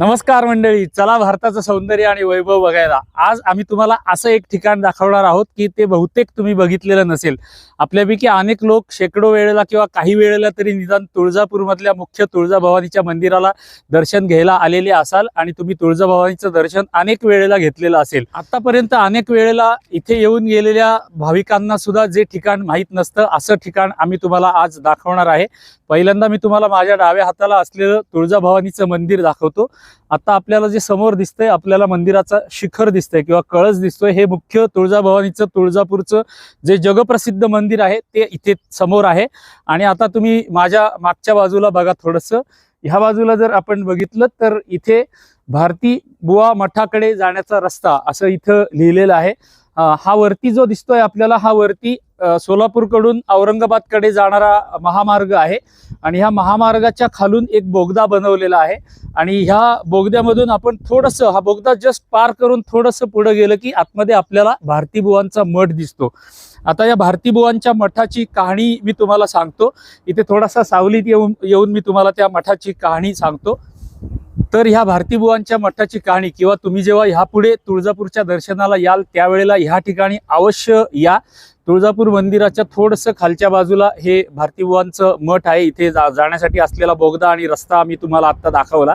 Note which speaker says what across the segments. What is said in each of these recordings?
Speaker 1: नमस्कार मंडळी चला भारताचं सौंदर्य आणि वैभव बघायला. आज आम्ही तुम्हाला असं एक ठिकाण दाखवणार आहोत की ते बहुतेक तुम्ही बघितलेलं नसेल. आपल्यापैकी अनेक लोक शेकडो वेळेला किंवा काही वेळेला तरी निदान तुळजापूरमधल्या मुख्य तुळजाभवानीच्या मंदिराला दर्शन घ्यायला आलेले असाल आणि तुम्ही तुळजाभवानीचं दर्शन अनेक वेळेला घेतलेलं असेल. आतापर्यंत अनेक वेळेला इथे येऊन गेलेल्या भाविकांना सुद्धा जे ठिकाण माहीत नसतं असं ठिकाण आम्ही तुम्हाला आज दाखवणार आहे. पहिल्यांदा मी तुम्हाला माझ्या डाव्या हाताला असलेलं तुळजाभवानीचं मंदिर दाखवतो. आता आपल्याला जे समोर दिसतंय आपल्याला मंदिराचा शिखर दिसतंय किंवा कळस दिसतोय हे मुख्य तुळजाभवानीचं तुळजापूरचं जे जगप्रसिद्ध मंदिर आहे ते इथे समोर आहे. आणि आता तुम्ही माझ्या मागच्या बाजूला बघा थोडंसं. ह्या बाजूला जर आपण बघितलं तर इथे भारती बुवा मठाकडे जाण्याचा रस्ता असं इथं लिहिलेलं आहे. हा वरती जो दिसतोय आपल्याला हा वरती सोलापूरकडून औरंगाबादकडे जाणारा महामार्ग आहे. आणि ह्या महामार्गाच्या खालून एक बोगदा बनवलेला आहे. आणि ह्या बोगद्यामधून आपण थोडंसं हा बोगदा जस्ट पार करून थोडंसं पुढं गेलं की आतमध्ये आपल्याला भारतीबुवांचा मठ दिसतो. आता या भारतीबुवांच्या मठाची कहाणी मी तुम्हाला सांगतो. इथे थोडासा सावलीत येऊन येऊन मी तुम्हाला त्या मठाची कहाणी सांगतो. तर ह्या भारतीबुवांच्या मठाची कहाणी किंवा तुम्ही जेव्हा ह्यापुढे तुळजापूरच्या दर्शनाला याल त्यावेळेला ह्या ठिकाणी अवश्य या. तुळजापूर मंदिराच्या थोडंसं खालच्या बाजूला हे भारतीबुवांचं मठ आहे. इथे जा जाण्यासाठी असलेला बोगदा आणि रस्ता मी तुम्हाला आत्ता दाखवला.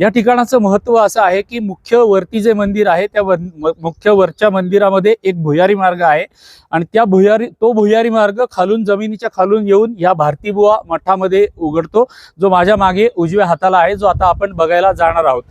Speaker 1: या ठिकाणाचं महत्त्व असं आहे की मुख्य वरती जे मंदिर आहे त्या मुख्य वरच्या मंदिरामध्ये एक भुयारी मार्ग आहे. आणि त्या भुयारी तो भुयारी मार्ग खालून जमिनीच्या खालून येऊन या भारती बुवा मठामध्ये उघडतो जो माझ्या मागे उजव्या हाताला आहे जो आता आपण बघायला जाणार आहोत.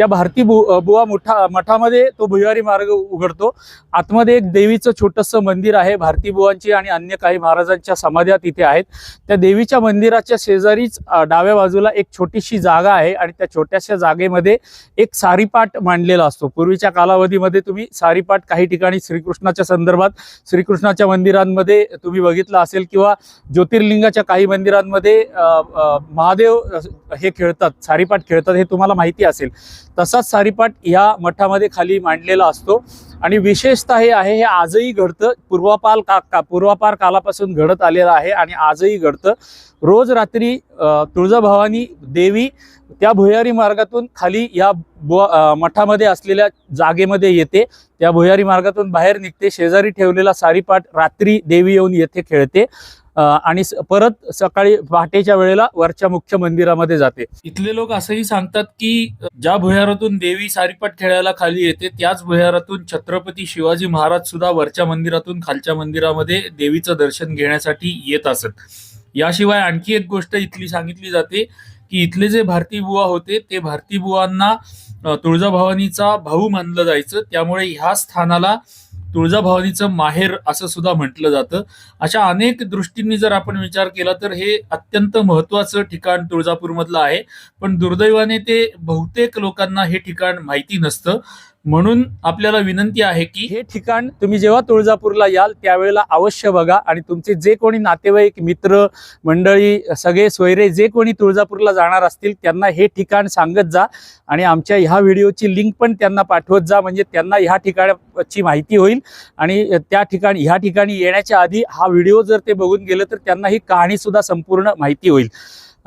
Speaker 1: त्या भारती बु बुवा मुठा मठामध्ये तो भुयारी मार्ग उघडतो. आतमध्ये एक देवीचं छोटंसं मंदिर आहे भारती बुवांची आणि अन्य काही महाराजांच्या समाध्या तिथे आहेत. त्या देवीच्या मंदिराच्या शेजारीच डाव्या बाजूला एक छोटीशी जागा आहे आणि त्या छोट्याशा जागेमध्ये एक सारीपाट मांडलेला असतो. पूर्वीच्या कालावधीमध्ये तुम्ही सारीपाट काही ठिकाणी श्रीकृष्णाच्या संदर्भात श्रीकृष्णाच्या मंदिरांमध्ये तुम्ही बघितलं असेल किंवा ज्योतिर्लिंगाच्या काही मंदिरांमध्ये महादेव हे खेळतात सारीपाट खेळतात हे तुम्हाला माहिती असेल. तसाच सारीपाट ह्या मठामध्ये खाली मांडलेला असतो. आणि विशेषतः हे आहे हे आजही घडतं. पूर्वापाल का का पूर्वापार कालापासून घडत आलेलं आहे आणि आजही घडतं. रोज रात्री तुळजाभवानी देवी त्या भुयारी मार्गातून खाली या मठामध्ये असलेल्या जागेमध्ये येते. त्या भुयारी मार्गातून बाहेर निघते. शेजारी ठेवलेला सारीपाट रात्री देवी येऊन येथे खेळते. आणि परत सकाळी पहाटेच्या वेळेला वरच्या मुख्य मंदिरामध्ये जाते. इथले लोक असंही सांगतात की ज्या भुयारातून देवी सारीपाट खेळायला खाली येते त्याच भुयारातून छत्रपती शिवाजी महाराज सुद्धा वरच्या मंदिरातून खालच्या मंदिरामध्ये देवीचं दर्शन घेण्यासाठी येत असत. याशिवाय आणखी एक गोष्ट इथली सांगितली जाते की इथले जे भारती बुवा होते ते भारती बुवांना तुळजाभवानीचा भाऊ मानलं जायचं. त्यामुळे ह्या स्थानाला तुळजाभवानीचं माहेर असं सुद्धा म्हटलं जातं. अशा अनेक दृष्टींनी जर आपण विचार केला तर हे अत्यंत महत्वाचं ठिकाण तुळजापूरमधलं आहे. पण दुर्दैवाने ते बहुतेक लोकांना हे ठिकाण माहिती नसतं. म्हणून आपल्याला विनंती आहे की हे ठिकाण तुम्ही जेव्हा तुळजापूरला याल त्यावेळेला अवश्य बघा आणि तुमचे जे कोणी नातेवाईक मित्र मंडळी सगळे सोयरे जे कोणी तुळजापूरला जाणार असतील त्यांना हे ठिकाण सांगत जा आणि आमच्या ह्या व्हिडिओची लिंक पण त्यांना पाठवत जा म्हणजे त्यांना ह्या ठिकाणाची माहिती होईल. आणि त्या ठिकाणी ह्या ठिकाणी येण्याच्या आधी हा व्हिडिओ जर ते बघून गेलं तर त्यांना ही कहाणी सुद्धा संपूर्ण माहिती होईल.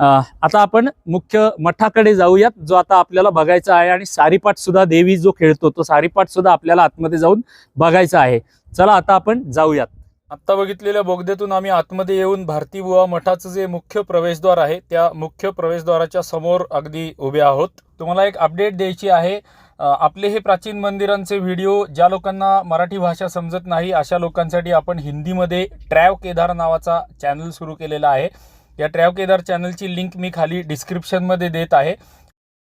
Speaker 1: आता आपण मुख्य मठाकडे जाऊयात जो आता आपल्याला बघायचा आहे आणि सारीपाठ सुद्धा देवी जो खेळतो तो सारीपाठ सुद्धा आपल्याला आतमध्ये जाऊन बघायचा आहे. चला आता आपण जाऊयात. आत्ता बघितलेल्या बोगद्यातून आम्ही आतमध्ये येऊन भारती बुवा मठाचं जे मुख्य प्रवेशद्वार आहे त्या मुख्य प्रवेशद्वाराच्या समोर अगदी उभे आहोत. तुम्हाला एक अपडेट द्यायची आहे. आपले हे प्राचीन मंदिरांचे व्हिडिओ ज्या लोकांना मराठी भाषा समजत नाही अशा लोकांसाठी आपण हिंदीमध्ये ट्रॅव केदार नावाचा चॅनल सुरू केलेला आहे. या ट्रॅव केदार चॅनलची लिंक मी खाली डिस्क्रिप्शनमध्ये देत आहे.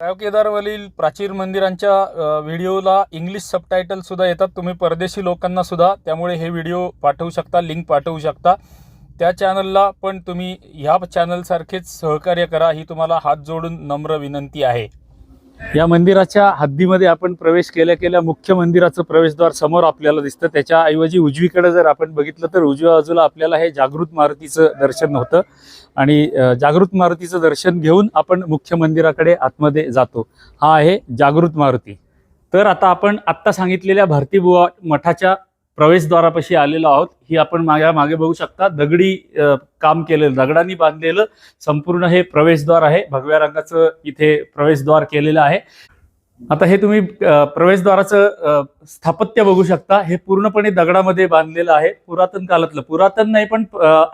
Speaker 1: ट्रॅव केदारवरील प्राचीन मंदिरांच्या व्हिडिओला इंग्लिश सबटायटलसुद्धा येतात. तुम्ही परदेशी लोकांनासुद्धा त्यामुळे हे व्हिडिओ पाठवू शकता लिंक पाठवू शकता. त्या चॅनलला पण तुम्ही ह्या चॅनलसारखेच सहकार्य करा ही तुम्हाला हात जोडून नम्र विनंती आहे. या मंदिराच्या हद्दीमध्ये आपण प्रवेश केल्या केल्या मुख्य मंदिराचं प्रवेशद्वार समोर आपल्याला दिसतं. त्याच्या ऐवजी उजवीकडे जर आपण बघितलं तर उजव्या बाजूला आपल्याला हे जागृत मारुतीचं दर्शन होतं. आणि जागृत मारुतीचं दर्शन घेऊन आपण मुख्य मंदिराकडे आतमध्ये जातो. हा आहे जागृत मारुती. तर आता आपण आत्ता सांगितलेल्या भारती बुवा मठाच्या प्रवेशद्वारापाशी आलेलो आहोत. ही आपण मागे मागे बघू शकता. दगडी काम केलेलं दगडांनी बांधलेलं संपूर्ण हे प्रवेशद्वार आहे. भगव्या रंगाचं इथे प्रवेशद्वार केलेलं आहे. आता हे तुम्ही प्रवेशद्वाराचं स्थापत्य बघू शकता. हे पूर्णपणे दगडामध्ये बांधलेलं आहे. पुरातन काळातलं पुरातन नाही पण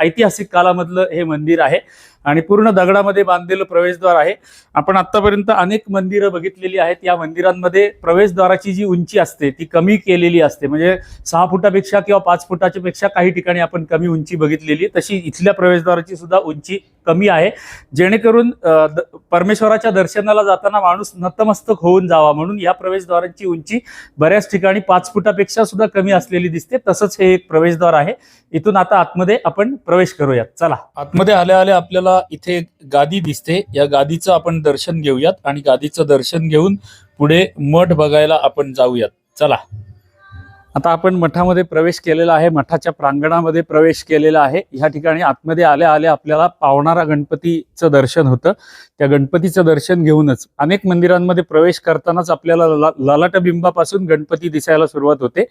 Speaker 1: ऐतिहासिक काळामधलं हे मंदिर आहे. आणि पूर्ण दगडामध्ये बांधलेलं प्रवेशद्वार आहे. आपण आतापर्यंत अनेक मंदिरं बघितलेली आहेत. या मंदिरांमध्ये प्रवेशद्वाराची जी उंची असते ती कमी केलेली असते. म्हणजे सहा फुटापेक्षा किंवा पाच फुटाच्या पेक्षा काही ठिकाणी आपण कमी उंची बघितलेली. तशी इथल्या प्रवेशद्वाराची सुद्धा उंची कमी आहे. जेणेकरून द- परमेश्वराच्या दर्शनाला जाताना माणूस नतमस्तक होऊन जावा म्हणून या प्रवेशद्वारांची उंची बऱ्याच ठिकाणी पाच फुटापेक्षा सुद्धा कमी असलेली दिसते. तसंच हे एक प्रवेशद्वार आहे. इथून आता आतमध्ये आपण प्रवेश करूयात. चला. आतमध्ये आल्या आल्या आपल्याला इथे गादी दिसते. या गादीचं आपण दर्शन घेऊयात आणि गादीचं दर्शन घेऊन पुढे मठ बघायला आपण जाऊयात. चला. आता आपण मठामध्ये प्रवेश केलेला आहे मठाच्या प्रांगणामध्ये प्रवेश केलेला आहे. ह्या ठिकाणी आतमध्ये आल्या आल्या आपल्याला पावणारा गणपतीचं दर्शन होतं. त्या गणपतीचं दर्शन घेऊनच अनेक मंदिरांमध्ये प्रवेश करतानाच आपल्याला ललाटबिंबापासून गणपती दिसायला सुरुवात होते.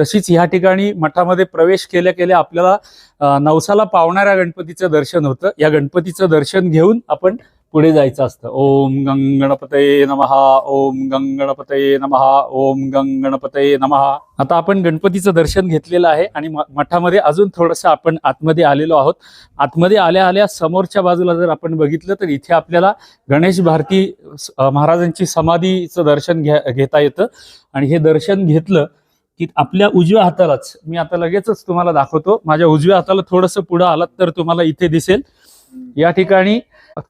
Speaker 1: तशीच ह्या ठिकाणी मठामध्ये प्रवेश केल्या केल्या आपल्याला नवसाला पावणाऱ्या गणपतीचं दर्शन होतं. या गणपतीचं दर्शन घेऊन आपण पुढे जायचं असतं. ओम गंगणपतये नमहा ओम गंगणपतये नमहा ओम गंगणपतये नमहा आता आपण गणपतीचं दर्शन घेतलेलं आहे आणि म- मठामध्ये अजून थोडंसं आपण आतमध्ये आलेलो आहोत. आतमध्ये आल्या आल्या समोरच्या बाजूला जर आपण बघितलं तर इथे आपल्याला गणेश भारती महाराजांची समाधीचं दर्शन घ्या घेता येतं. आणि हे दर्शन घेतलं की आपल्या उजव्या हातालाच मी आता लगेचच तुम्हाला दाखवतो. माझ्या उजव्या हाताला थोडंसं पुढं आलात तर तुम्हाला इथे दिसेल. या ठिकाणी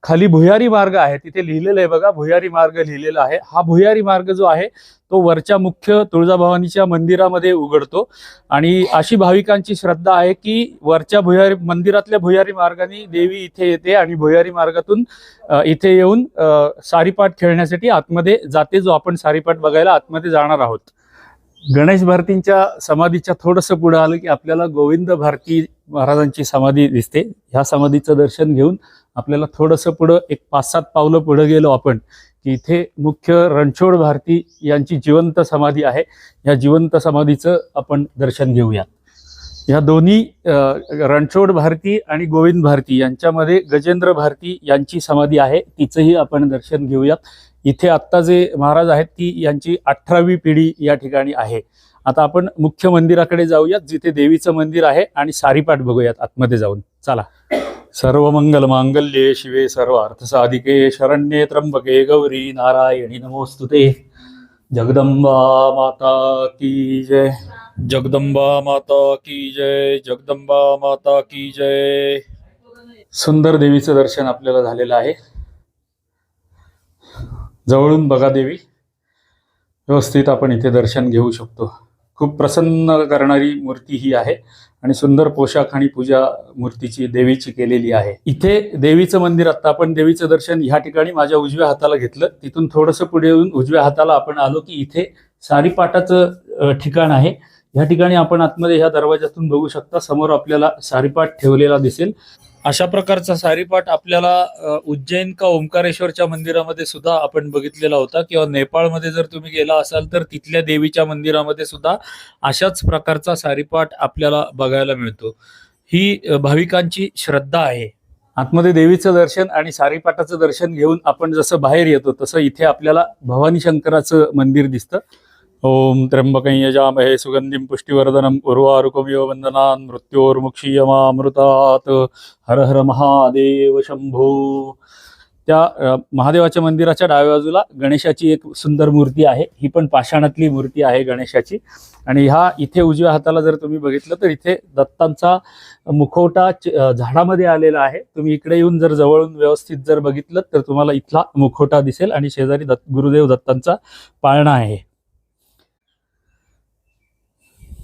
Speaker 1: खाली भुयारी मार्ग आहे तिथे लिहिलेलं आहे बघा भुयारी मार्ग लिहिलेला आहे. हा भुयारी मार्ग जो आहे तो वरच्या मुख्य तुळजाभवानीच्या मंदिरामध्ये उघडतो. आणि अशी भाविकांची श्रद्धा आहे की वरच्या भुयारी मंदिरातल्या भुयारी मार्गाने देवी इथे येते आणि भुयारी मार्गातून इथे येऊन सारीपाठ खेळण्यासाठी आतमध्ये जाते जो आपण सारीपाठ बघायला आतमध्ये जाणार आहोत. गणेश भारतींच्या समाधीच्या थोडंसं पुढे आलं की आपल्याला गोविंद भारती महाराजांची समाधी दिसते. ह्या समाधीचं दर्शन घेऊन आपल्याला थोडंसं पुढं एक पाच सात पावलं पुढे गेलो आपण की इथे मुख्य रणछोड भारती यांची जिवंत समाधी आहे. या जिवंत समाधीचं आपण दर्शन घेऊया. या दोन्ही रणछोड भारती आणि गोविंद भारती यांच्यामध्ये गजेंद्र भारती यांची समाधी आहे. तिचंही आपण दर्शन घेऊयात. इथे आत्ता जे महाराज आहेत ती यांची अठरावी पिढी या ठिकाणी आहे. आता आपण मुख्य मंदिराकडे जाऊयात जिथे देवीचं मंदिर आहे आणि सारीपाठ बघूयात आतमध्ये जाऊन. चला. सर्व मंगल मांगल्ये शिवे सर्व अर्थसाधिके शरण्ये त्र्यंबके गौरी नारायणी नमोस्तुते जगदंबा माता की जय। जगदंबा माता की जय। जगदंबा माता की जय। सुंदर देवीचं दर्शन आपल्याला झालेलं आहे। जवळून बघा देवी। व्यवस्थित आपण इथे दर्शन घेऊ शकतो। खूप प्रसन्न करणारी मूर्ती ही आहे। आणि सुंदर पोशाख आणि पूजा मूर्तीची देवीची केलेली आहे. इथे देवीचं मंदिर आता आपण देवीचं दर्शन ह्या ठिकाणी माझ्या उजव्या हाताला घेतलं. तिथून थोडंसं पुढे येऊन उजव्या हाताला आपण आलो की इथे सारीपाटाचं ठिकाण आहे. ह्या ठिकाणी आपण आतमध्ये ह्या दरवाजातून बघू शकता समोर आपल्याला सारीपाट ठेवलेला दिसेल. अशा प्रकारचा सारीपाठ आपल्याला उज्जैन का ओंकारेश्वरच्या मंदिरामध्ये सुद्धा आपण बघितलेला होता किंवा नेपाळमध्ये जर तुम्ही गेला असाल तर तिथल्या देवीच्या मंदिरामध्ये सुद्धा अशाच प्रकारचा सारीपाठ आपल्याला बघायला मिळतो. ही भाविकांची श्रद्धा आहे. आतमध्ये देवीचं दर्शन आणि सारीपाठाचं दर्शन घेऊन आपण जसं बाहेर येतो तसं इथे आपल्याला भवानी शंकराचं मंदिर दिसतं. ओम त्र्यंबकं यजामहे सुगंधिं पुष्टिवर्धनम् उर्वारुकमिव वन्दनान् मृत्योर्मुक्षीयमामृतात् हर हर महादेव शंभो। त्या महादेवाच्या मंदिराच्या डाव्या बाजूला गणेशाची एक सुंदर मूर्ती आहे. ही पण पाषाणातली मूर्ती आहे गणेशाची. आणि ह्या इथे उजव्या हाताला जर तुम्ही बघितलं तर इथे दत्तांचा मुखवटा च- झाडामध्ये आलेला आहे. तुम्ही इकडे येऊन जर जवळून व्यवस्थित जर बघितलं तर तुम्हाला इथला मुखवटा दिसेल आणि शेजारी दत्त गुरुदेव दत्तांचा पाळणा आहे.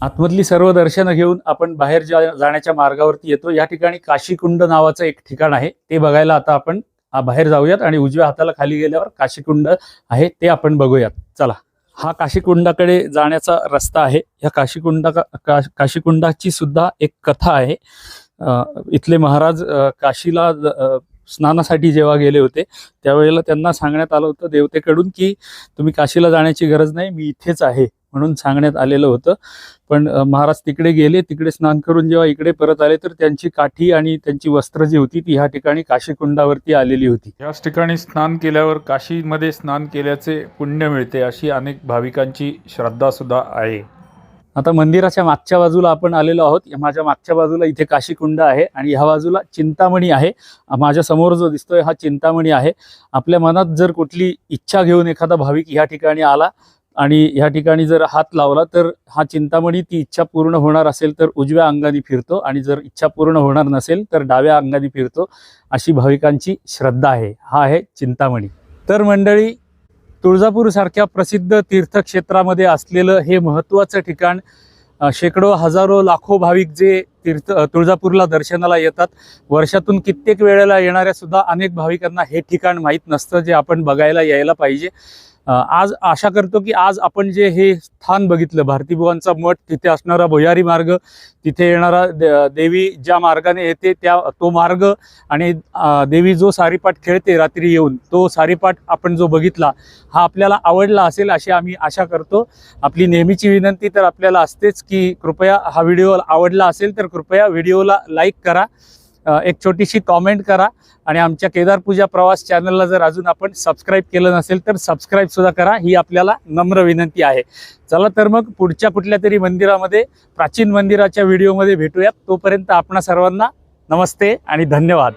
Speaker 1: आतमधली सर्व दर्शनं घेऊन आपण बाहेर जा जाण्याच्या मार्गावरती येतो. या ठिकाणी काशीकुंड नावाचं एक ठिकाण आहे. ते बघायला आता आपण बाहेर जाऊयात आणि उजव्या हाताला खाली गेल्यावर काशीकुंड आहे ते आपण बघूयात. चला. हा काशीकुंडाकडे जाण्याचा रस्ता आहे. या काशीकुंडा का, काशीकुंडाची सुद्धा एक कथा आहे. इथले महाराज काशीला स्नानासाठी जेव्हा गेले होते त्यावेळेला त्यांना सांगण्यात आलं होतं देवतेकडून की तुम्ही काशीला जाण्याची गरज नाही मी इथेच आहे. म्हणून सांगण्यात आलेलं होतं. पण महाराज तिकडे गेले तिकडे स्नान करून जेव्हा इकडे परत आले तर त्यांची काठी आणि त्यांची वस्त्र जी होती ती ह्या ठिकाणी काशीकुंडावरती आलेली होती. याच ठिकाणी स्नान केल्यावर काशीमध्ये स्नान केल्याचे पुण्य मिळते अशी अनेक भाविकांची श्रद्धा सुद्धा आहे. आता मंदिराच्या मागच्या बाजूला आपण आलेलो आहोत. माझ्या मागच्या बाजूला इथे काशीकुंड आहे आणि ह्या बाजूला चिंतामणी आहे. माझ्यासमोर जो दिसतोय हा चिंतामणी आहे. आपल्या मनात जर कुठली इच्छा घेऊन एखादा भाविक ह्या ठिकाणी आला आणि ह्या ठिकाणी जर हात लावला तर हा चिंतामणी ती इच्छा पूर्ण होणार असेल तर उजव्या अंगाने फिरतो आणि जर इच्छा पूर्ण होणार नसेल तर डाव्या अंगाने फिरतो अशी भाविकांची श्रद्धा आहे. हा आहे चिंतामणी. तर मंडळी तुळजापूर सारख्या प्रसिद्ध तीर्थक्षेत्रामध्ये असलेलं हे महत्त्वाचं ठिकाण शेकडो हजारो लाखो भाविक जे तीर्थ तुळजापूरला दर्शनाला येतात वर्षातून कित्येक वेळेला येणाऱ्या सुद्धा अनेक भाविकांना हे ठिकाण माहीत नसतं जे आपण बघायला यायला पाहिजे. आज आशा करतो की आज आपण जे हे स्थान बघितलं भारतीबुवांचा मठ तिथे असणारा भुयारी मार्ग तिथे येणारा देवी ज्या मार्गाने येते त्या तो मार्ग आणि देवी जो सारीपाठ खेळते रात्री येऊन तो सारीपाठ आपण जो बघितला हा आपल्याला आवडला असेल अशी आम्ही आशा करतो. आपली नेहमीची विनंती तर आपल्याला असतेच की कृपया हा व्हिडिओ आवडला असेल तर कृपया व्हिडिओला लाईक करा. एक छोटीशी कॉमेंट करा आणि आमच्या केदार पूजा प्रवास चॅनलला जर अजून आपण सबस्क्राईब केलं नसेल तर सबस्क्राईब सुद्धा करा. ही आपल्याला नम्र विनंती आहे. चला तर मग पुढच्या कुठल्या तरी मंदिरामध्ये प्राचीन मंदिराच्या व्हिडिओमध्ये भेटूयात. तोपर्यंत आपणा सर्वांना नमस्ते आणि धन्यवाद.